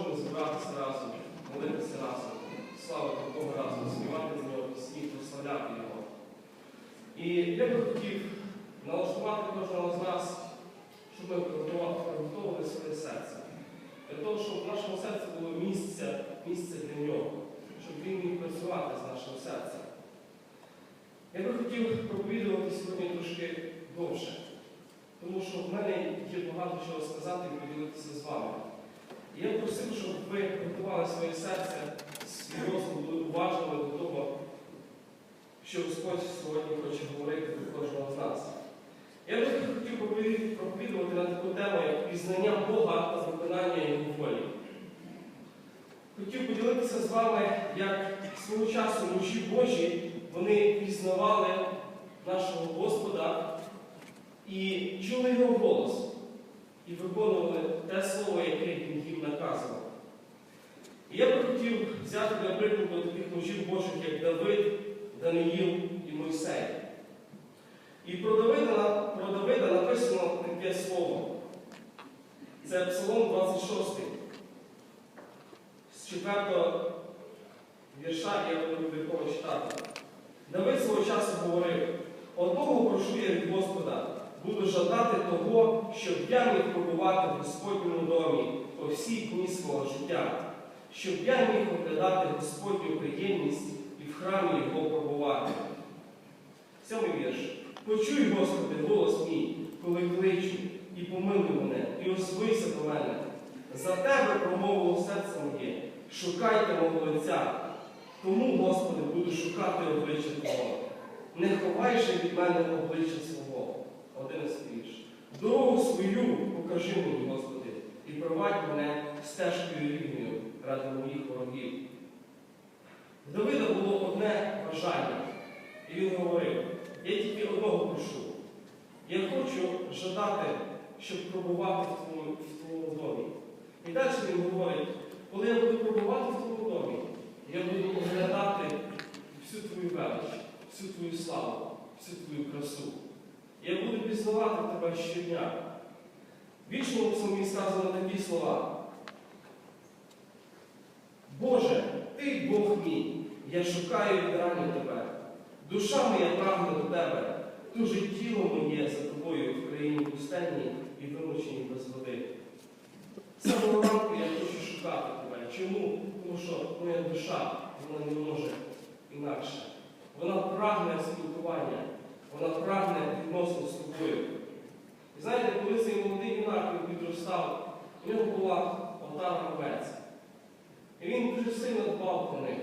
можемо зібратися разом, молитися разом, славити Бога разом, співати з нього пісні, прославляти Його. І я би хотів налаштувати кожного з нас, щоб ми приготували своє серце. Для того, щоб в нашому серці було місце, місце для нього, щоб він міг працювати з нашим серцем. Я би хотів проповідувати сьогодні трошки довше, тому що в мене є багато чого сказати і поділитися з вами. Я просив, щоб ви готували своє серце, свій розум, були уважними до того, що Господь сьогодні хоче говорити до кожного з нас. Я би хотів пропові- проповідувати на таку тему, як пізнання Бога та виконання Його волі. Хотів поділитися з вами, як свого часу мужі Божі вони пізнавали нашого Господа і чули його голос, і виконували те слово, яке він їм наказував. І я би хотів взяти для прикладу таких мужів Божих, як Давид, Даниїл і Мойсей. І про Давида, про Давида написано таке слово. Це Псалом 26. З 4 вірша я буду вірково читати. Давид свого часу говорив: одного прошу я від Господа, жадати того, щоб я міг побувати в Господньому домі по всі дні свого життя, щоб я міг оглядати Господню приємність і в храмі Його побувати. Сьомий вірш. Почуй, Господи, голос мій, коли кличу, і помилуй мене, і озвися до мене. За тебе промовило серце моє, шукайте мого лиця. Тому, Господи, буду шукати обличчя Твого. Не ховай же від мене обличчя свого. Одинадцятий вірш. Дорогу свою покажи мені, Господи, і провадь мене стежкою рівною ради моїх ворогів. Давида було одне бажання, і він говорив: я тільки одного прошу. Я хочу жадати, щоб пробувати в твоєму, в твоєму домі. І далі він говорить, коли я буду пробувати в твоєму домі, я буду оглядати всю твою велич, всю твою славу, всю твою красу. Я буду пізнавати тебе щодня. В вічному псалмі сказано такі слова. Боже, ти Бог мій, я шукаю відраню тебе. Душа моя прагне до тебе, дуже тіло моє за тобою в країні пустельній і вимученій без води. Самого ранку я хочу шукати тебе. Чому? Тому що моя душа вона не може інакше. Вона прагне спілкування, вона прагне відносно з тобою. І знаєте, коли цей молодий юнак він підростав, у нього була отара овець. І він дуже сильно дбав про них.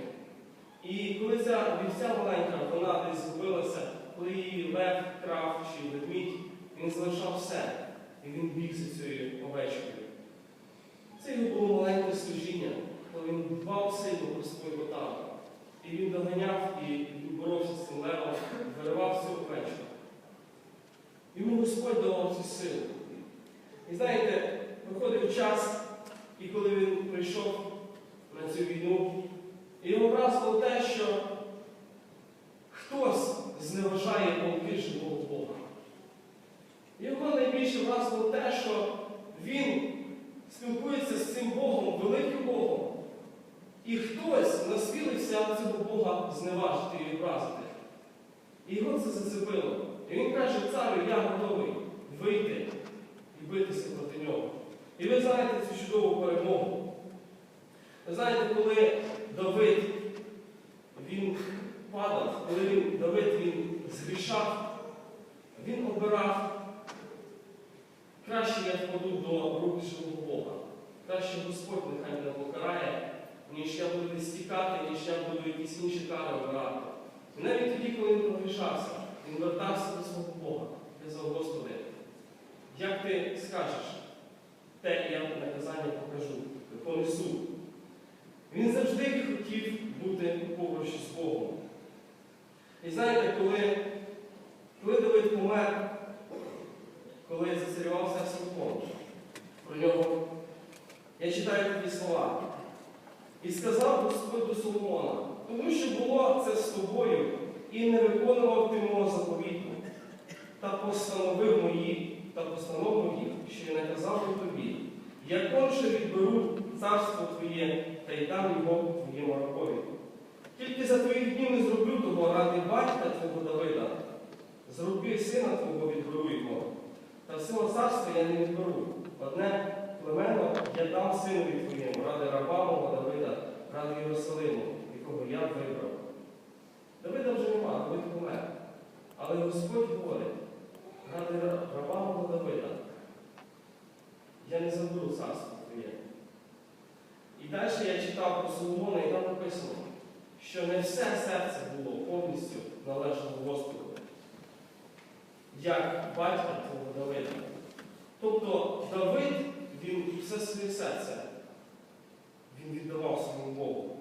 І коли ця вівця маленька, вона десь згубилася, коли її лев, крав чи ведмідь, він залишав все. І він біг за цією овечкою. Це його було маленьке служіння, коли він дбав сильно про свою отару. І він доганяв і боровся з цим левом, виривав цю овечку. Йому Господь давав цю силу. І знаєте, проходив час, і коли він прийшов на цю війну, і його вразило те, що хтось зневажає полки живого Бога. Його найбільше вразило те, що він спілкується з цим Богом, великим Богом. І хтось насмілився цього Бога зневажити і образити. І його це зацепило. І він каже, царю, я готовий вийти і битися проти нього. І ви знаєте цю чудову перемогу. Ви знаєте, коли Давид він падав, коли він, Давид він згрішав, він обирав, краще я впаду до рук живого Бога. Краще Господь нехай мене покарає, ніж я буду десь тікати, ніж я якісь інші кари обирати. І навіть тоді, коли він прогрішався, він вертався до свого Бога. Казав, Господи, як ти скажеш, те я наказання покажу, понесу. Він завжди хотів бути поруч з Богом. І знаєте, коли, коли Давид помер, коли зацарювався Соломон, про нього я читаю такі слова. І сказав Господь до Соломона, тому що було це з тобою, і не виконував ти мого заповіту, та постановив мої, та постанов моїх, що я наказав би тобі, я конче відберу царство твоє та й дам його твоєму рабові. Тільки за твоїх днів не зроблю того ради батька твого Давида. Зроби сина твого відберу його, та всього царства я не відберу. Одне племено я дам синові твоєму, ради раба Давида, ради Єрусалиму, якого я вибрав. Давида вже нема, Давид помер. Але Господь говорить, ради раба Давида, я не заберу царство твоє. І далі я читав про Соломона, і там написано, що не все серце було повністю належало Господу, як батька твого Давида. Тобто Давид, він все своє серце він віддавав своєму Богу.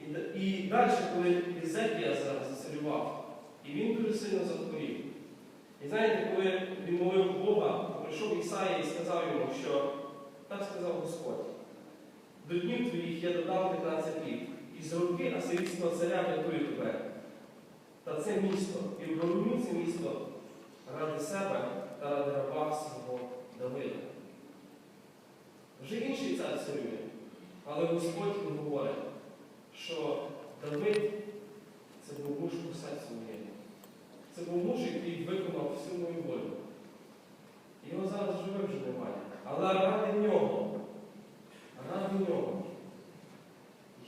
І, і далі, коли Ізекія зараз зацарював, і він дуже сильно захворів. І знаєте, коли він молив Бога, прийшов Ісаїя і сказав йому, що так сказав Господь. До днів твоїх я додам 15 літ, і з руки асирійського царя врятую тебе. Та це місто, і обороню це місто ради себе та ради раба свого Давида. Вже інший цар царює, але Господь говорить, що Давид це був муж у серцю моєму. Це був муж, який виконав всю мою волю. Його зараз живе вже немає. Але ради нього, ради нього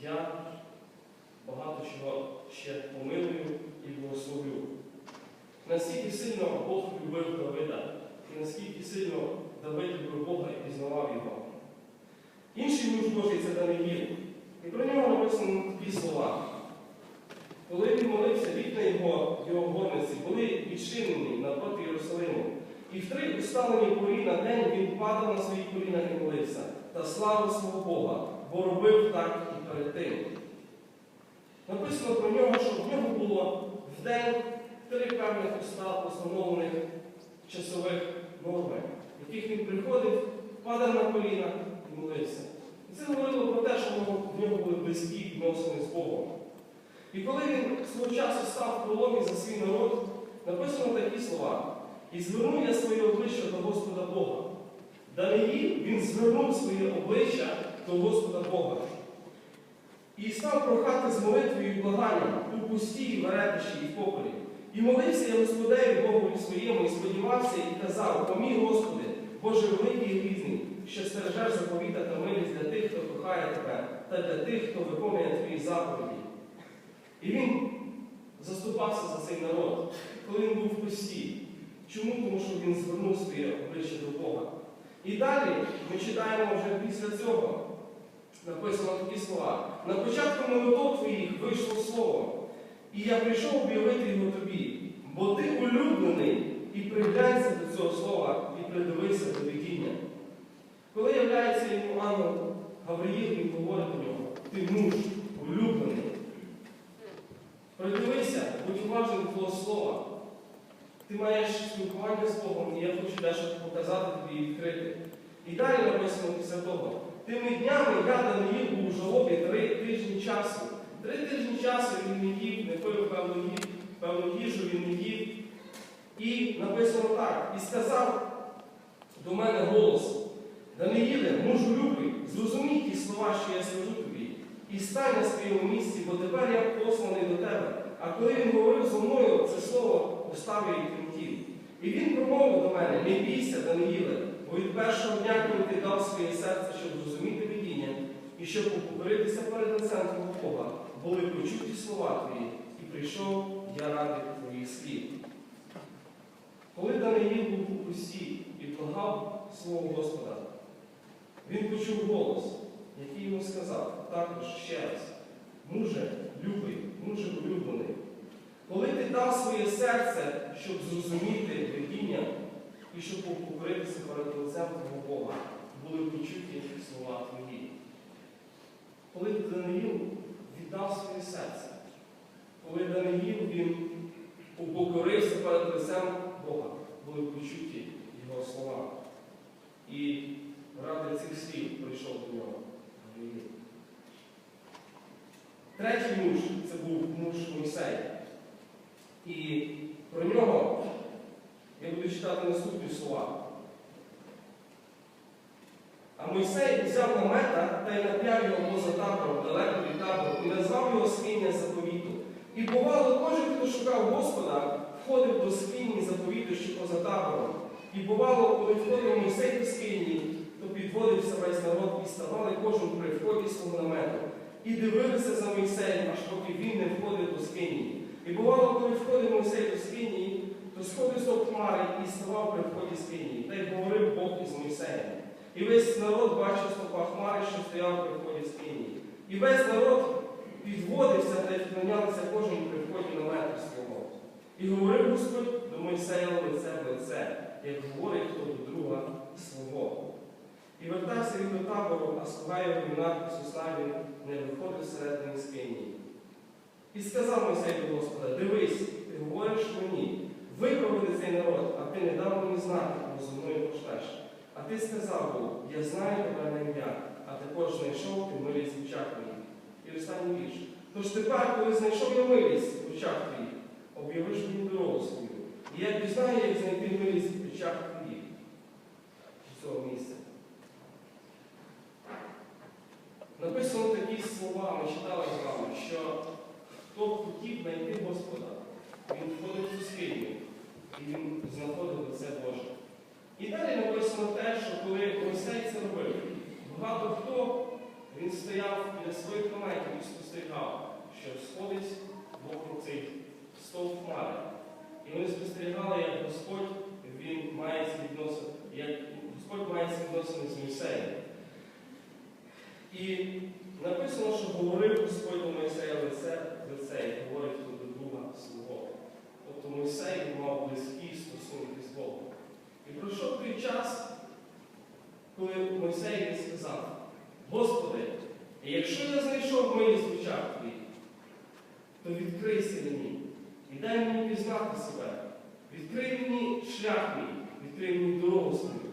я багато чого ще помилую і благословлю. Наскільки сильно Бог любив Давида, і наскільки сильно Давид любив Бога і пізнавав його. Інший муж Божий це Даниїл. І про нього написано такі слова. Коли він молився, вікна його, його горниці були відчинені напроти Єрусалиму. І в три усталені порі на день він падав на свої коліна і молився та славив свого Бога, бо робив так і перед тим. Написано про нього, що в нього було в день три певних устав установлених часових норми, в яких він приходив, падав на коліна і молився. І це говорило про те, що в нього були близькі відносини з Богом. І коли він свого часу став в проломі за свій народ, написано такі слова. І звернув я своє обличчя до Господа Бога. Даниїл він звернув своє обличчя до Господа Бога. І став прохати з молитвою і благанням у пусті, і веретищі, і попелі. І молився я Господеві Богу своєму, і сподівався, і казав, помій, Господи, Боже великий і різний, що стережеш заповіта та милість для тих, хто кохає тебе, та для тих, хто виконує твої заповіді. І він заступався за цей народ, коли він був в пості. Чому? Тому що він звернув своє обличчя до Бога. І далі ми читаємо вже після цього. Написано такі слова. На початку молитов твоїх вийшло слово, і я прийшов об'явити його тобі, бо ти улюблений і приглянься до цього слова і придивися до видіння. Коли являється йому ангел Гавриїл, він говорить до нього, ти муж улюблений. Придивися, будь уважним до твого слова. Ти маєш спілкування з Богом, і я хочу дещо показати тобі і відкрити. І далі написано після того. Тими днями я Даниїл був у жалобі три тижні часу. Три тижні часу він не їв, не пив певну певну їжу він не їв. І написано так, і сказав до мене голос, Даниїле, мужу любий, зрозумій ті слова, що я скажу тобі, і стань на своєму місці, бо тепер я посланий до тебе. А коли він говорив зо мною, це слово поставив і тремтів. І він промовив до мене, не бійся, Даниїле, бо від першого дня, коли ти дав своє серце, щоб зрозуміти видіння, і щоб покоритися перед лицем Бога, були почуті слова твої, і прийшов я ради твоїх слів. Коли Даниїл був у пусті і благав свого Господа, він почув голос, який йому сказав також ще раз, муже, любий, муже улюблений, коли ти дав своє серце, щоб зрозуміти видіння і щоб покоритися перед лицем твого Бога, були почуті слова твої. Коли Даниїл віддав своє серце, коли Даниїл він упокорився перед лицем Бога, були почуті його слова. І ради цих слів прийшов до нього. Третій муж це був муж Мойсей. І про нього читати наступні слова. А Мойсей взяв намета та й нап'яв його поза табором, далеко від табору, і назвав його скиня заповіту. І бувало, кожен, хто шукав Господа, входив до скині заповіту, що поза табором. І бувало, коли входив Мойсей до скині, то підводився весь народ і ставали кожен при вході свого намету. І дивилися за Мойсеєм, аж поки він не входив до скині. І бувало, коли входив Мойсей до скині, сходив з хмари і ставав при вході скині. Та й говорив Бог із Мойсеєм. І весь народ бачив стопа хмари, що стояв при вході скині. І весь народ підводився та й вклонялися кожен при вході намету свого. І говорив Господь до Мойсея лице в лице, як говорить хто до друга свого. І вертався він до табору, а слуга його юнак Ісуславі не виходив всередині скині. І сказав Мойсей до Господа, дивись, ти говориш мені, випроводи цей народ, а ти не дав мені знати, бо зо мною пошлеш. А ти сказав Бог, я знаю тебе на ім'я, а також знайшов ти милість в очах твоїх. І останній вірш. Тож тепер, коли знайшов я милість в очах твоїх, об'явиш мені дорогу свою. І я пізнаю, як знайти милість в очах твоїх цього місця. Написано такі слова, ми читали з вами, що хто хотів знайти Господа, він входив у скиню, і він знаходив лице Боже. І далі написано те, що коли Мойсей це робив, багато хто він стояв біля своїх наметів і спостерігав, що сходить Бог цей стовп хмари. І вони спостерігали, як Господь він має відносини, як Господь має відносини з Мойсеєм. І написано, що говорив Господь до Мойсея лице лице і говорить. Тобто Мойсей мав близькі стосунки з Богом. І пройшов той час, коли Мойсей сказав, Господи, якщо я знайшов милість в очах твоїх, то відкрийся мені і дай мені пізнати себе. Відкрий мені шлях мій, відкрий мені дорогу свою,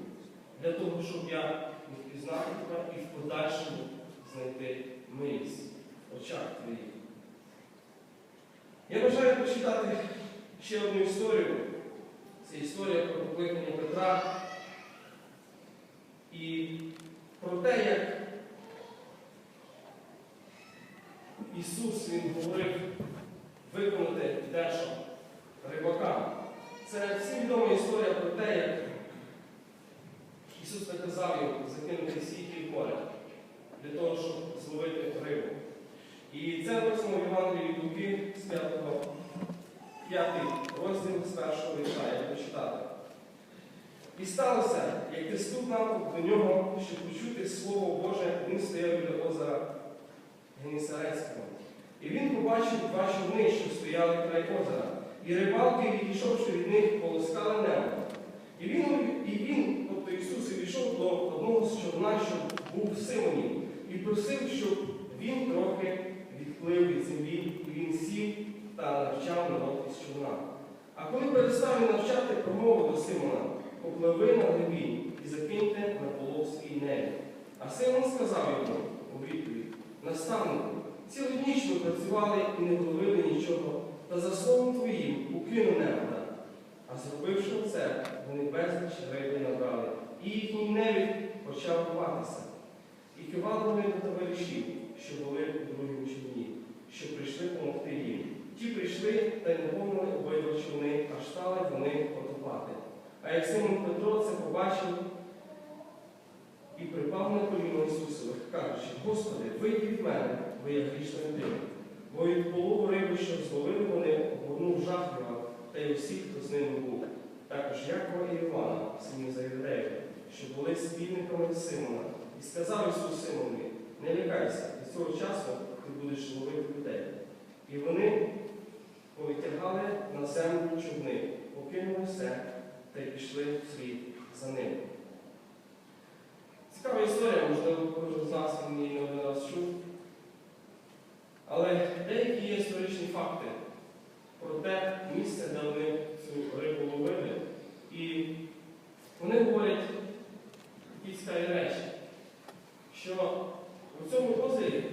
для того, щоб я міг пізнати тебе і в подальшому знайти милість очах твоїх. Я бажаю прочитати ще одну історію. Це історія про покликання Петра і про те, як Ісус Він говорив виконати дещо рибакам. Це всім відома історія про те, як Ісус наказав їм закинути сіті в море для того, щоб зловити рибу. І це написано в Євангелії Луки з 5 п'ятий розділ з першого вірша, я буду. І сталося, як ти ступ натовп до нього, щоб почути Слово Боже, він стояв біля озера Генісарецького. І він побачив два човни, що стояли край озера, і рибалки, відійшовши від них, полоскали небо. І він, і він, тобто Ісус, відійшов до одного з човна, що був в Симоні, і просив, щоб він трохи відплив від землі, і він сів та навчав народ із човна. А коли перестав він навчати, промовив до Симона, попливи на глибінь і закиньте на половській небі. А Симон сказав йому у відповідь, наставнику, цілу ніч ми працювали і не вловили нічого, та за словом твоїм укину небо. А зробивши це, вони безліч риби набрали, і їхній невід почав рватися. І кивали вони до товаришів, що були у другому човні, що прийшли допомогти їм. Ті прийшли та й наповнили обидва човни, аж стали вони потопати. А як Симон Петро це побачив і припав на коліно Ісусових, кажучи, Господи, вийди від мене, бо я грішна людина. Бо від полову риби, що зловили вони, обгорнув жах його, та й усіх, хто з ними був. Також Якова і Івана, синів Завідея, що були спільниками Симона. І сказав Ісус Симонові, не лякайся, від цього часу ти будеш ловити людей. І вони повитягали на землю човни, покинули все та й пішли вслід за ним. Цікава історія, можливо, кожен з нас він її не один раз чув. Але деякі є історичні факти про те місце, де вони цю рибу ловили. І вони говорять такі цікаві речі, що у цьому озері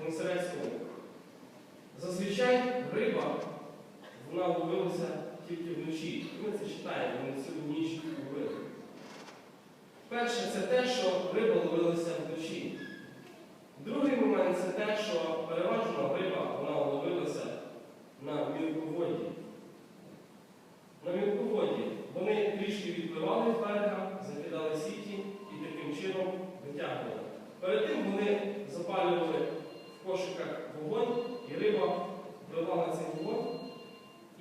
Генесарецькому зазвичай риба вона ловилася тільки вночі. Ми це читаємо, вони цілу ніч ловили. Перше, це те, що риба ловилася вночі. Другий момент це те, що переважно риба вона ловилася на мілководді. На мілководді вони трішки відпливали з берега, закидали сіті і таким чином витягували. Перед тим вони запалювали кошиках вогонь, і риба пливла на цей вогонь,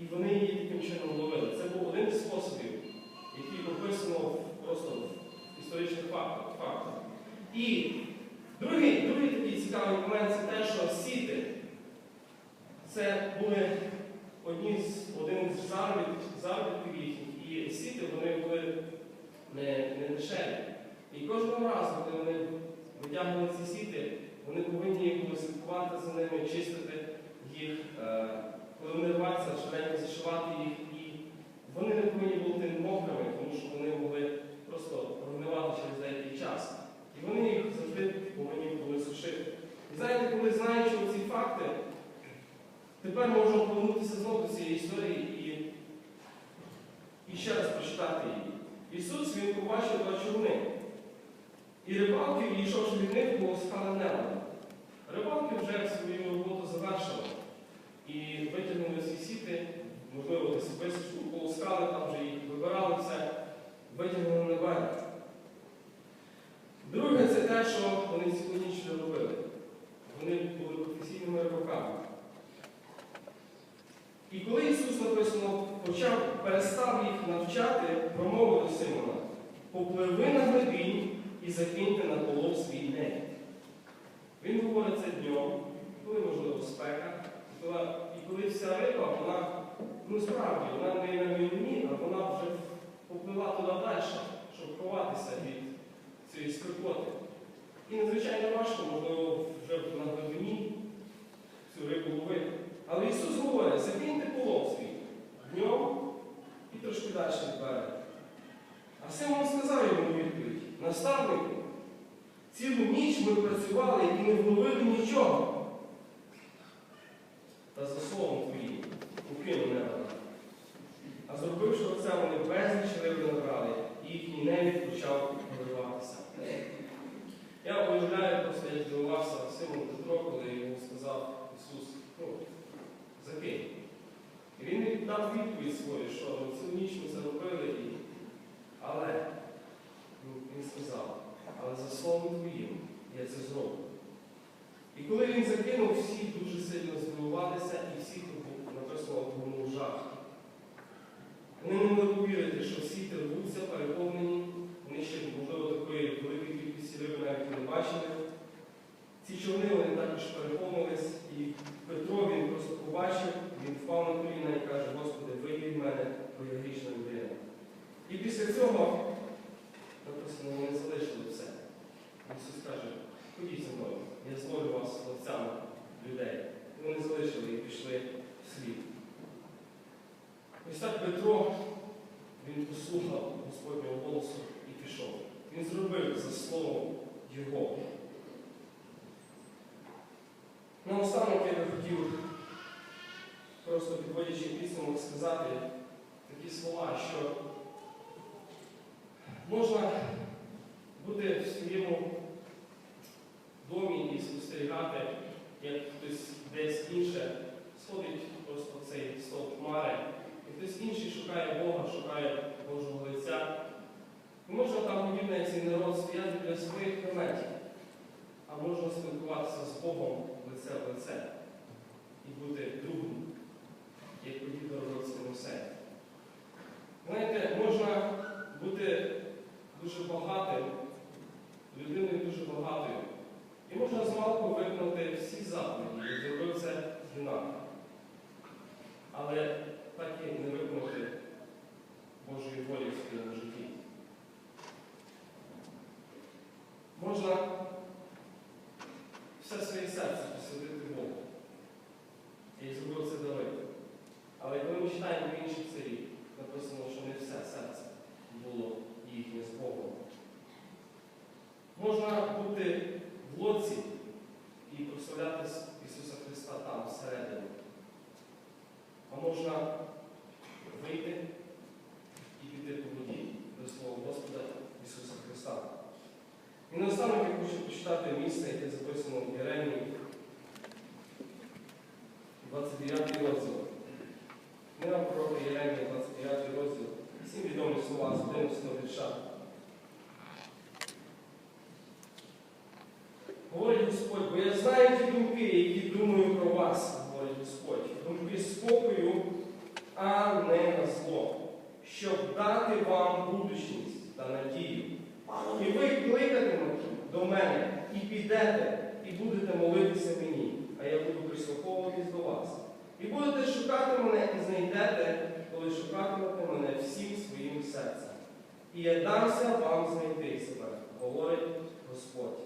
і вони її таким чином ловили. Це був один з способів, який описано просто в історичних фактах. І другий, другий такий цікавий момент це те, що сіти це були одні з, один з заробітків, їхніх, і сіти вони були не, не дешеві. І кожного разу, коли вони витягували ці сіти, вони повинні слідкувати за ними, чистити їх, е, коли вони рваться, швиденько зашивати їх. І вони не повинні бути мокрими, тому що вони могли просто прогнивати через деякий час. І вони їх завжди повинні були сушити. І знаєте, коли знаючи ці факти, тепер можемо повернутися знову до цієї історії і, і ще раз прочитати її. Ісус він побачив човни. І рибалки, відійшовши від них, полоскали небо. Рибалки вже свою роботу завершили. І витягнули ці сіти, можливо, десь височку, полоскали, там вже їх вибирали все, витягнули на берег. Друге, це те, що вони цілу ніч не робили. Вони були професійними рибаками. І коли Ісус написано почав, перестав їх навчати, промовив до Симона, попливи на глибінь і закиньте на полов свій день. Він говорить це днем, коли можливо спека, і коли, вся риба, вона, ну справді, вона не на війні, а вона вже поплила туди далі, щоб ховатися від цієї скрипоти. І надзвичайно важко, можливо, вже на глибині цю рибу ловити. Але Ісус говорить, закиньте полов свій днем і трошки далі від берега. А Симон сказав йому у відповідь, наставнику, цілу ніч ми працювали і не вловили нічого. Та за словом твоїм укину не дали. А зробивши оце, вони безліч риби набрали, і їхній невід почав виливатися. Я уявляю, просто я здивувався Симон Петро, коли йому сказав Ісус, ну, закинь. І він дав відповідь свою, що цілу ніч ми це робили, і... але ну, він сказав, але за словом твоїм я це зроблю. І коли він закинув, всі дуже сильно здивувалися, і всіх написано в жах. Вони не могли повірити, що всі рвуться, переповнені, вони ще, можливо, такої великої кількості риби навіть не бачили. Ці човни вони також переповнились, і Петро він просто побачив, він впав на коліна і каже, Господи, вийди від мене, бо я грішна людина. І після цього написано, вони залишили все. Ісус каже, ходіть зі мною, я зловлю вас ловцями людей. І вони залишили і пішли вслід. Ось так Петро, він послухав Господнього голосу і пішов. Він зробив за словом Його. Наостанок я би хотів, просто підводячи підсумок, сказати такі слова, що можна бути в своєму домі і спостерігати, як хтось десь інше сходить просто цей стовп хмари, і хтось інший шукає Бога, шукає Божого лиця. І можна там подібне цей народ стояти для своїх наметів, а можна спілкуватися з Богом лице в лице і бути другом, як подібно робиться Мойсей. Знаєте, можна бути дуже багатим, людиною дуже багатою. І можна змалку виконати всі заповіді, і зробив це юнак. Але так і не виконати Божої волі в своєму житті. Можна все своє серце посвятити Богу. І зробив це Давид. Але коли ми читаємо інших царів, написано, що не все серце було їхнє з Можна бути в лодці і прославляти Ісуса Христа там всередині. А можна 29 розділ. Книга пророка Єремія, 29 розділ. Всім відомі слова з 11 вірша. Говорить Господь, бо я знаю ті думки, які думаю про вас, говорить Господь. Думки спокою, а не на зло, щоб дати вам будучність та надію. Ви до мене, і підете, і будете молитися мені, а я буду прислуховуватись до вас. І будете шукати мене і знайдете, коли шукатимете мене всім своїм серцем. І я дамся вам знайти себе, говорить Господь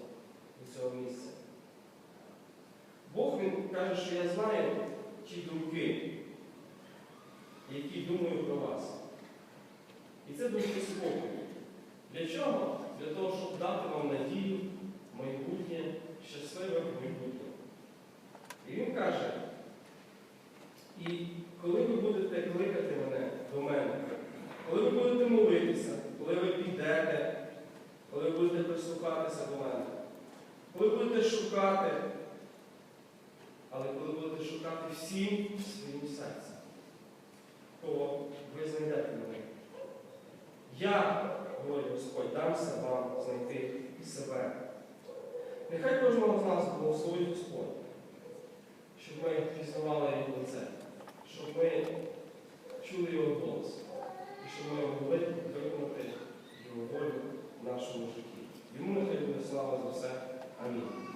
до цього місця. Бог він каже, що я знаю ті думки, які думаю про вас. І це думки спокою. Для чого? Для того, щоб дати вам надію, майбутнє, щасливе майбутнє. І він каже, і коли ви будете кликати мене до мене, коли ви будете молитися, коли ви підете, коли ви будете прислухатися до мене, коли будете шукати, але коли будете шукати всім своїм серцем, то ви знайдете мене. Я, говорить Дамся вам знайти себе. Нехай кожного з нас благословить Господь, щоб ми пізнавали Його лице, щоб ми чули Його голос, і щоб ми могли виконати Його волю в нашому житті. Йому нехай буде слава за все. Амінь.